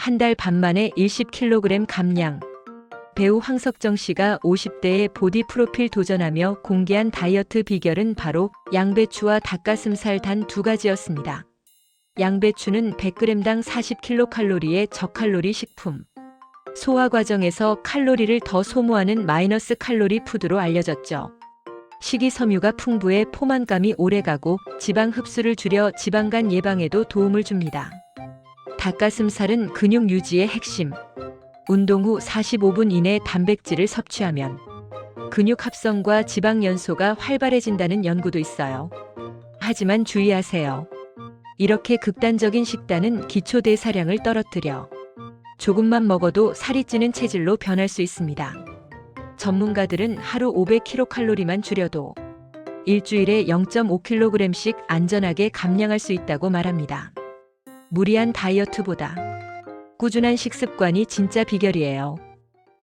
한 달 반 만에 10kg 감량. 배우 황석정 씨가 50대에 보디 프로필 도전하며 공개한 다이어트 비결은 바로 양배추와 닭가슴살 단 두 가지였습니다. 양배추는 100g당 40kcal의 저칼로리 식품. 소화 과정에서 칼로리를 더 소모하는 마이너스 칼로리 푸드로 알려졌죠. 식이섬유가 풍부해 포만감이 오래가고 지방 흡수를 줄여 지방간 예방에도 도움을 줍니다. 닭가슴살은 근육 유지의 핵심. 운동 후 45분 이내 단백질을 섭취하면 근육 합성과 지방 연소가 활발해진다는 연구도 있어요. 하지만 주의하세요. 이렇게 극단적인 식단은 기초 대사량을 떨어뜨려 조금만 먹어도 살이 찌는 체질로 변할 수 있습니다. 전문가들은 하루 500kcal만 줄여도 일주일에 0.5kg씩 안전하게 감량할 수 있다고 말합니다. 무리한 다이어트보다 꾸준한 식습관이 진짜 비결이에요.